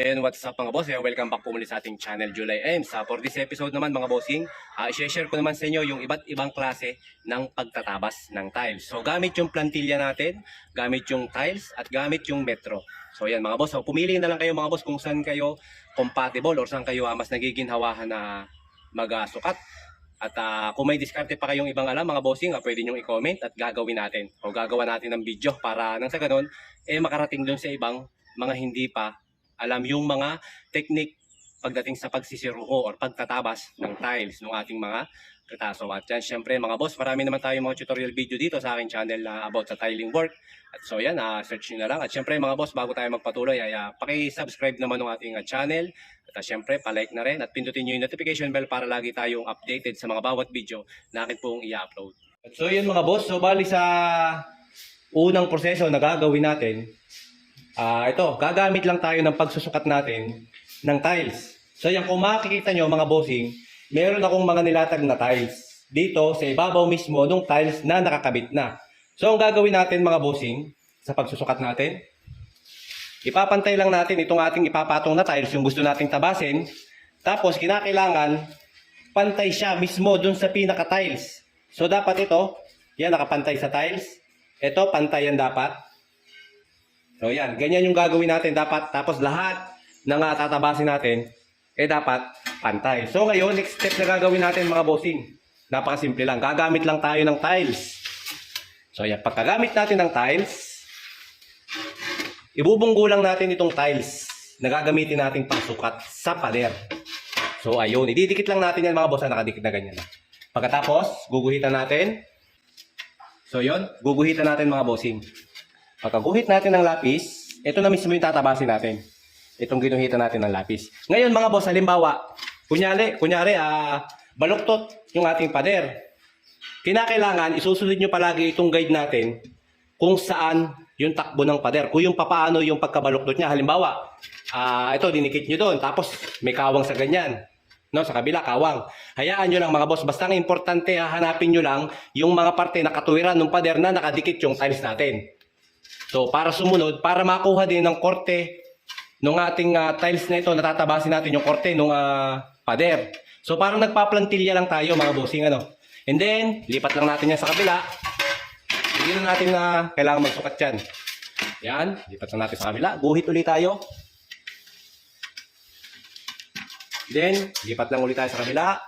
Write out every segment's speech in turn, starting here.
And what's up mga boss? Eh, welcome back po muli sa ating channel July M. Sa for this episode naman mga bossing, uh, i-share ko naman sa inyo yung iba't ibang klase ng pagtatabas ng tiles. So gamit yung plantilla natin, gamit yung tiles, at gamit yung metro. So yan mga boss, so, pumili na lang kayo mga boss kung saan kayo compatible or saan kayo ah, mas nagiginhawahan na magsukat. At ah, kung may diskarte pa kayong ibang alam mga bossing, ah, pwede nyo i-comment at gagawin natin. O gagawa natin ng video para nang sa ganun, eh makarating dun sa ibang mga hindi pa alam yung mga technique pagdating sa pagsisiruho or pagtatabas ng tiles ng ating mga kretaso. At yan, syempre mga boss, marami naman tayong mga tutorial video dito sa aking channel na about sa tiling work. At so yan, ah, search nyo na lang. At syempre mga boss, bago tayo magpatuloy, ay ah, paki-subscribe naman ng ating ah, channel. At ah, syempre, palike na rin at pindutin nyo yung notification bell para lagi tayong updated sa mga bawat video na akin pong i-upload. At so yun mga boss, so bali sa unang proseso na gagawin natin, Ah, ito, gagamit lang tayo ng pagsusukat natin ng tiles. So yan, kung makikita nyo mga bossing, meron akong mga nilatag na tiles dito sa ibabaw mismo ng tiles na nakakabit na. So ang gagawin natin mga bossing sa pagsusukat natin, ipapantay lang natin itong ating ipapatong na tiles, yung gusto nating tabasin. Tapos kinakailangan pantay siya mismo dun sa pinaka-tiles. So dapat ito, yan nakapantay sa tiles. Ito, pantayan dapat. So yan, ganyan yung gagawin natin dapat. Tapos lahat ng uh, tatabasin natin, eh dapat pantay. So ngayon, next step na gagawin natin mga bossing. Napakasimple lang. Gagamit lang tayo ng tiles. So yan, pagkagamit natin ng tiles, ibubunggo lang natin itong tiles na gagamitin nating pangsukat sa pader. So ayun, ididikit lang natin yan mga boss na nakadikit na ganyan. Pagkatapos, guguhitan natin. So yun, guguhitan natin mga bossing. Pagkaguhit natin ng lapis, ito na mismo yung tatabasin natin. Itong ginuhitan natin ng lapis. Ngayon mga boss, halimbawa, kunyari, kunyari, ah, baluktot yung ating pader. Kinakailangan, isusunod nyo palagi itong guide natin kung saan yung takbo ng pader. Kung yung papaano yung pagkabaluktot niya. Halimbawa, ah, ito, dinikit nyo doon. Tapos, may kawang sa ganyan. No, sa kabila, kawang. Hayaan nyo lang mga boss. Basta importante, hahanapin nyo lang yung mga parte na katuwiran ng pader na nakadikit yung tiles natin. So, para sumunod, para makuha din ng korte ng ating ah, tiles na ito, natatabasin natin yung korte ng pader. So, parang nagpaplantilya lang tayo mga bossing, ano. And then, lipat lang natin yan sa kabila. Hindi na natin na kailangan magsukat yan. Yan, lipat lang natin sa kabila. Guhit ulit tayo. Then, lipat lang ulit tayo sa kabila.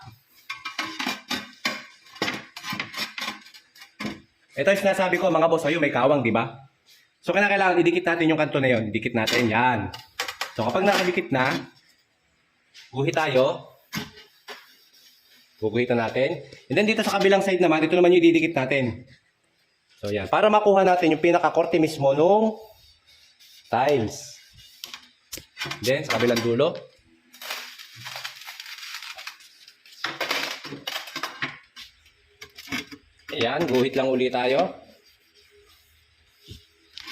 Ito yung sinasabi ko mga boss, ayun may kawang, di ba? So kailangan idikit natin yung kanto na yon, idikit natin yan. So kapag nakadikit na, guhit tayo. Guguhitan natin. And then dito sa kabilang side naman, ito naman yung ididikit natin. So yan, para makuha natin yung pinaka-korte mismo nung tiles. Then sa kabilang dulo. Ayan, guhit lang ulit tayo.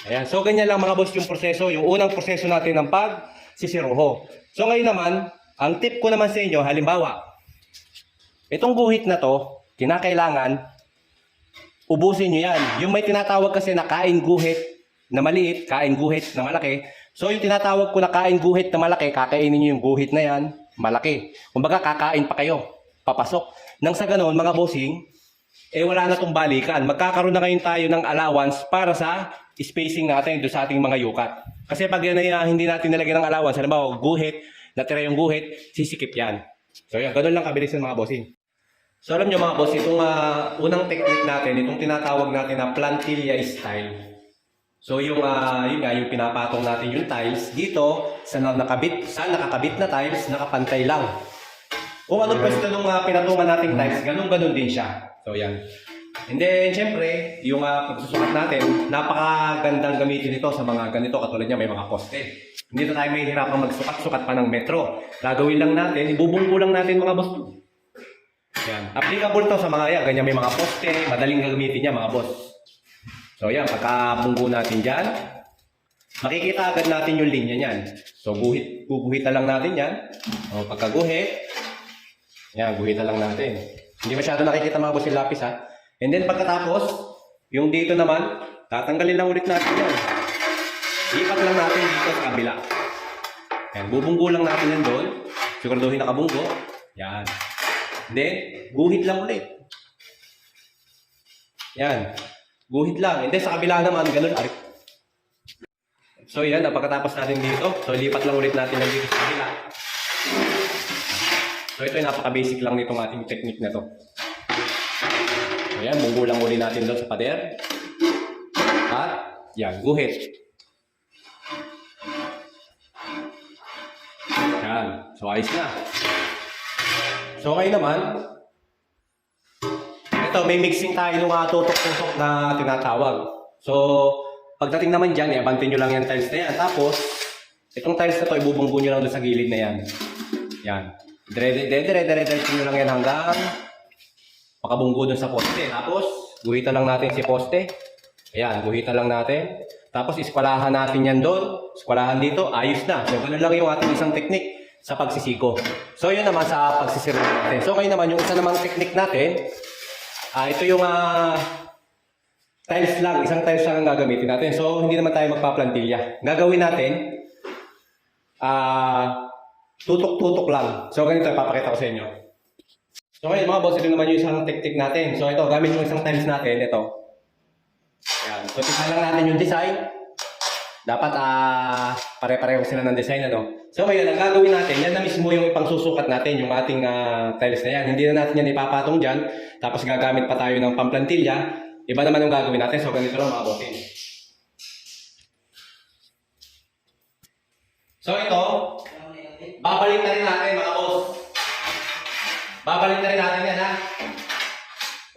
Ayan, so ganyan lang mga boss yung proseso, yung unang proseso natin ng pagsisiruho. So ngayon naman, ang tip ko naman sa inyo, halimbawa, itong guhit na to, kinakailangan, ubusin nyo yan. Yung may tinatawag kasi na kain guhit na maliit, kain guhit na malaki. So yung tinatawag ko na kain guhit na malaki, kakainin nyo yung guhit na yan, malaki. Kumbaga kakain pa kayo, papasok. Nang sa ganon, mga bossing, eh wala na tong balikan. Magkakaroon na ngayon tayo ng allowance para sa spacing natin doon sa ating mga yukat. Kasi pag yan ay uh, hindi natin nilagyan ng allowance, halimbawa guhit, natira yung guhit, sisikip yan. So yan, ganun lang kabilis ng mga bossing. So alam nyo mga boss, itong uh, unang technique natin, itong tinatawag natin na plantilla style. So yung, uh, yun nga, yung pinapatong natin yung tiles dito sa nakabit, sa nakakabit na tiles, nakapantay lang. Kung anong pwesto nung uh, pinatungan nating tiles, ganun-ganun din siya. So yan. And then, syempre, yung uh, pagsusukat natin, napakagandang gamitin ito sa mga ganito. Katulad niya, may mga poste. Hindi na tayo may hirapang magsukat-sukat pa ng metro. Gagawin lang natin, ibubungko lang natin mga boss. Yan. Applicable to sa mga yan. Ganyan may mga poste, madaling gagamitin niya mga boss. So yan, pagkabunggo natin dyan, makikita agad natin yung linya niyan. So guhit, guguhitan lang natin yan. O pagkaguhit, yan, guhitan lang natin. Hindi masyado nakikita mga boss yung lapis ha. And then pagkatapos, yung dito naman, tatanggalin lang ulit natin yan. Ipat lang natin dito sa kabila. Yan, bubunggo lang natin yan doon. Siguraduhin nakabunggo. Yan. Then, guhit lang ulit. Yan. Guhit lang. And then, sa kabila naman, ganun. So, yan. Pagkatapos natin dito. So, lipat lang ulit natin lang dito sa kabila. So, ito yung napaka-basic lang nitong ating technique na to. So, yan. Bunggo lang ulit natin doon sa pader. At, yan. Guhit. Yan. So, ayos na. So, ngayon naman, ito, may mixing tayo ng mga tutok-tutok na tinatawag. So, pagdating naman dyan, i-abantin nyo lang yung tiles na yan. Tapos, itong tiles na to, ibubunggo nyo lang doon sa gilid na yan. Yan. Dire-dire-dire-dire nyo lang yan hanggang makabunggo doon sa poste. Tapos, guhitan lang natin si poste. Ayan, guhitan lang natin. Tapos, iskwalahan natin yan doon. Iskwalahan dito, ayos na. So, ganun lang yung ating isang technique sa pagsisiko. So, yun naman sa pagsisiro natin. So, ngayon naman, yung isa namang technique natin, ah ito yung ah, tiles lang. Isang tiles lang ang gagamitin natin. So, hindi naman tayo magpaplantilla. Gagawin natin, ah tutok-tutok lang. So, ganito, ipapakita ko sa inyo. So, ngayon mga boss, ito naman yung isang technique natin. So, ito, gamit yung isang tiles natin. Ito. Yan. So, tignan lang natin yung design. Dapat ah pare-pareho sila ng design ano. So ngayon, ang gagawin natin, yan na mismo yung ipangsusukat natin, yung ating ah, tiles na yan. Hindi na natin yan ipapatong dyan, tapos gagamit pa tayo ng pamplantilla. Iba naman yung gagawin natin, so ganito lang mga bossing. So ito, babalik na rin natin mga boss. Babalik na rin natin yan ha.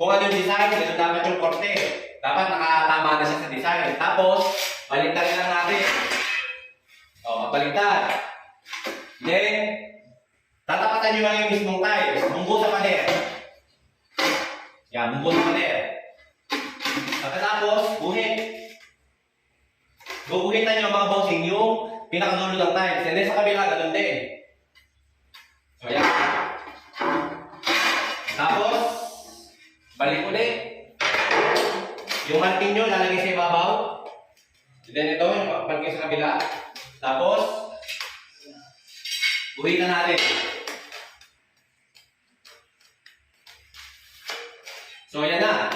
Kung ano yung design, ganun dapat yung korte. Dapat nakatama na siya sa design. Tapos, baliktarin lang natin. O, mabaliktad. Then, tatapatan nyo lang yung mismong tiles. Munggo sa pader. Yan, munggo sa pader. Pagkatapos, buhit. Guguhitan nyo mga bossing yung pinakadulo ng tiles. And then sa kabila, ganun din. Nyo, lalagay sa ibabaw. Then ito, yung marking sa kabila. Tapos, guhitan natin. So, ayan na.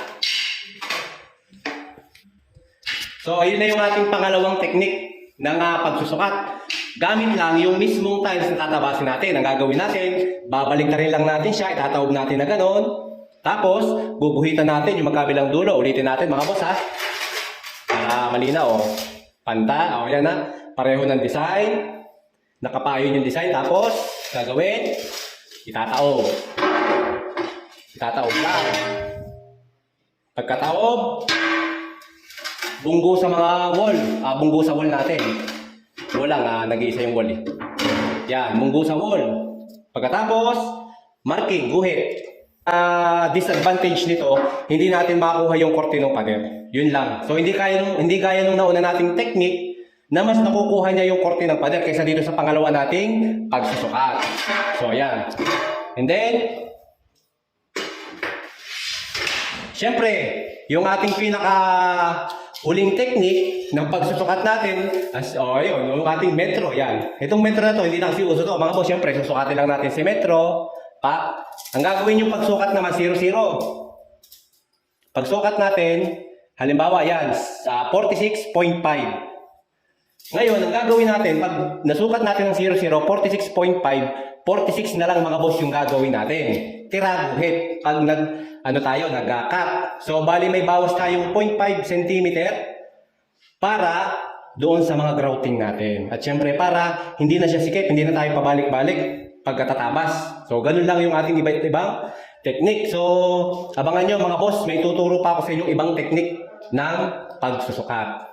So, ayun na yung ating pangalawang teknik ng ah, pagsusukat. Gamit lang yung mismong tiles na tatabasin natin. Ang gagawin natin, babalik na rin lang natin siya, itatawag natin na ganon. Tapos, guguhitan natin yung magkabilang dulo. Ulitin natin mga boss ha. Para malinaw o. Panta, o yan na. Pareho ng design. Nakapayon yung design. Tapos, gagawin, itataob. Itataob lang. Pagkataob, bunggo sa mga wall. Ah, bunggo sa wall natin. Walang ah, nag-iisa yung wall eh. Yan, bunggo sa wall. Pagkatapos, marking, guhit. Ah, disadvantage nito, hindi natin makuha yung korte ng pader. Yun lang. So hindi kaya nung hindi kaya nung nauna nating technique na mas nakukuha niya yung korte ng pader kaysa dito sa pangalawa nating pagsusukat. So ayan. And then, Siyempre, yung ating pinaka huling technique ng pagsusukat natin, as, oh, yun, yung ating metro, yan. Itong metro na to, hindi na kasi uso to. Mga boss, siyempre, susukatin lang natin si metro. Pa, ang gagawin yung pagsukat naman, 0-0. Pagsukat natin, halimbawa yan, sa 46.5. Ngayon, ang gagawin natin, pag nasukat natin ng 0-0, 46.5, 46 na lang mga boss yung gagawin natin. Tira, guhit. Pag nag, ano tayo, nag-cut. So, bali may bawas tayong 0.5 cm para doon sa mga grouting natin. At syempre, para hindi na siya sikip, hindi na tayo pabalik-balik pagkatatabas. So, ganun lang yung ating iba't ibang technique. So, abangan nyo mga boss, may tuturo pa ako sa inyo ibang technique ng pagsusukat.